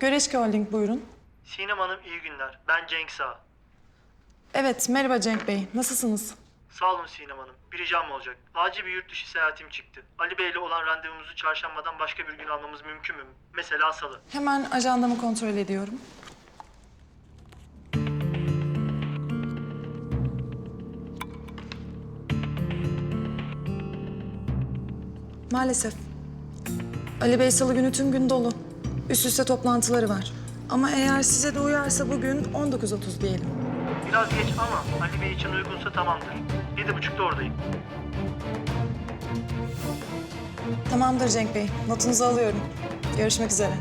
Göreçki Holding buyurun. Sinem Hanım iyi günler. Ben Cenk Sağ. Evet, merhaba Cenk Bey. Nasılsınız? Sağ olun Sinem Hanım. Bir ricam olacak. Acil bir yurt dışı seyahatim çıktı. Ali Bey ile olan randevumuzu çarşambadan başka bir gün almamız mümkün mü? Mesela salı. Hemen ajandamı kontrol ediyorum. Maalesef. Ali Bey salı günü tüm gün dolu. Üst üste toplantıları var. Ama eğer size de uyarsa bugün 19.30 diyelim. Biraz geç ama Ali Bey için uygunsa tamamdır. Yedi buçukta oradayım. Tamamdır Cenk Bey. Notunuzu alıyorum. Görüşmek üzere.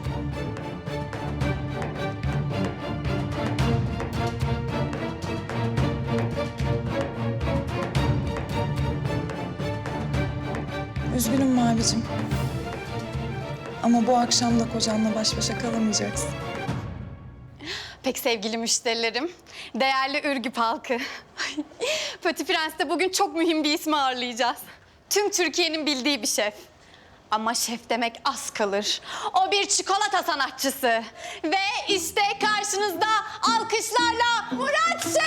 Üzgünüm Mavicim. Ama bu akşam da kocanla baş başa kalamayacaksın. Pek sevgili müşterilerim, değerli Ürgüp halkı. Pötü Prens'te bugün çok mühim bir ismi ağırlayacağız. Tüm Türkiye'nin bildiği bir şef. Ama şef demek az kalır. O bir çikolata sanatçısı. Ve işte karşınızda alkışlarla Murat Şef!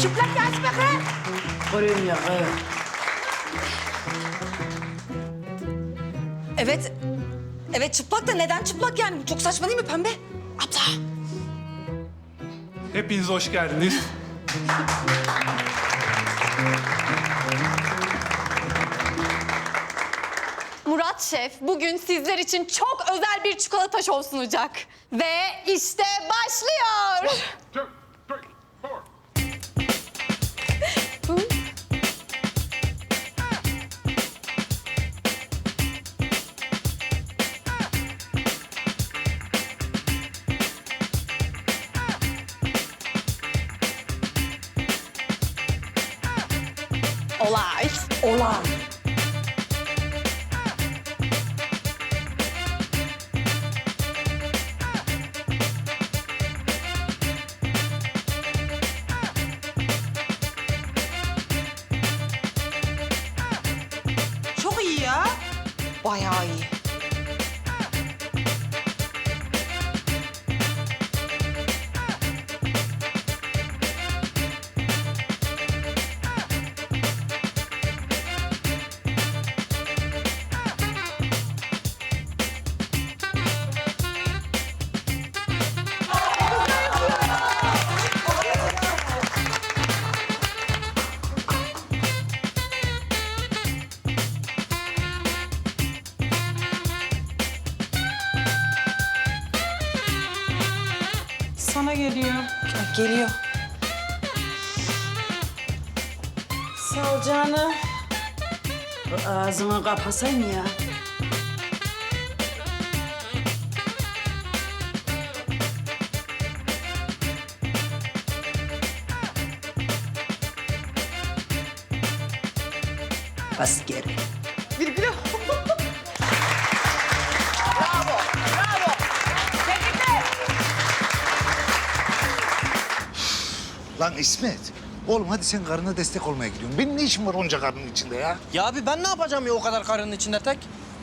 Çıplak yazma ha. Koruyorum ya. evet. Evet. Evet çıplak da neden çıplak yani? Bu çok saçma değil mi pembe? Abla. Hepiniz hoş geldiniz. Murat Şef bugün sizler için çok özel bir çikolata şov sunacak. Ve işte başlıyor. Olay. Olay. Çok iyi ya. Bayağı iyi. Geliyor. Geliyor. Sağ ol canım. Ağzını kapasan ya. Bas geri. Lan İsmet. Oğlum hadi sen karına destek olmaya gidiyorsun. Benim ne işim var onca karının içinde ya? Ya abi ben ne yapacağım ya o kadar karının içinde tek?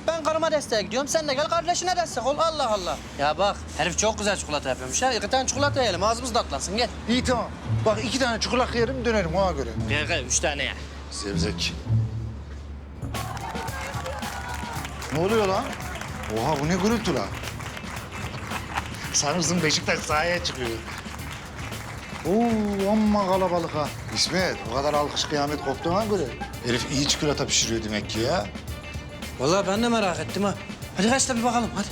Ben karıma desteğe gidiyorum. Sen de gel kardeşine destek ol. Allah Allah. Ya bak herif çok güzel çikolata yapıyormuş ya. İki tane çikolata yiyelim ağzımız tatlansın gel. İyi tamam. Bak iki tane çikolata yerim dönerim ona göre. Gel gel üç tane ya. Zevzek. Ne oluyor lan? Oha bu ne gürültü lan? Sanırsın Beşiktaş sahaya çıkıyor. Oo amma kalabalık ha. İsmet o kadar alkış kıyamet koptuğuna göre. Herif iyi çikolata pişiriyor demek ki ya. Vallahi ben de merak ettim ha. Hadi kaç da bir bakalım hadi.